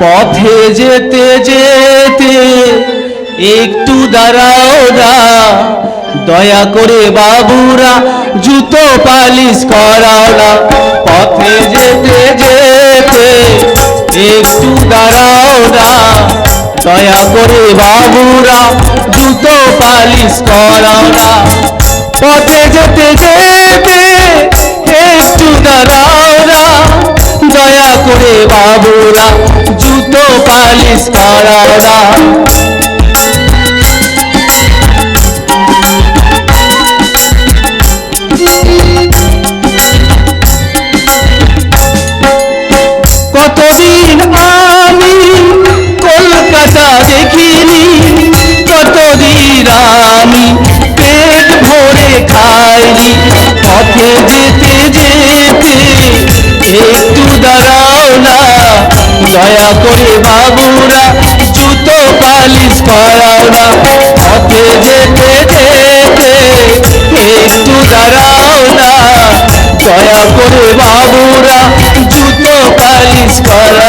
পথে যেতে যেতে একটু দাঁড়াও না। দয়া করে বাবুরা, জুতো পালিশ করাও না। পথে যেতে যেতে একটু দাঁড়াও না। দয়া করে বাবুরা, জুতো পালিশ করাও না। পথে যেতে যেতে একটু দাঁড়াও না। দয়া করে বাবুরা জুতো পালিশ করাও করে বাবুরা, জুতো পালিশ পড়াও না পথে যেতে যেতে একটু দাঁড়াও না। দয়া করে বাবুরা, জুতো পালিশ করা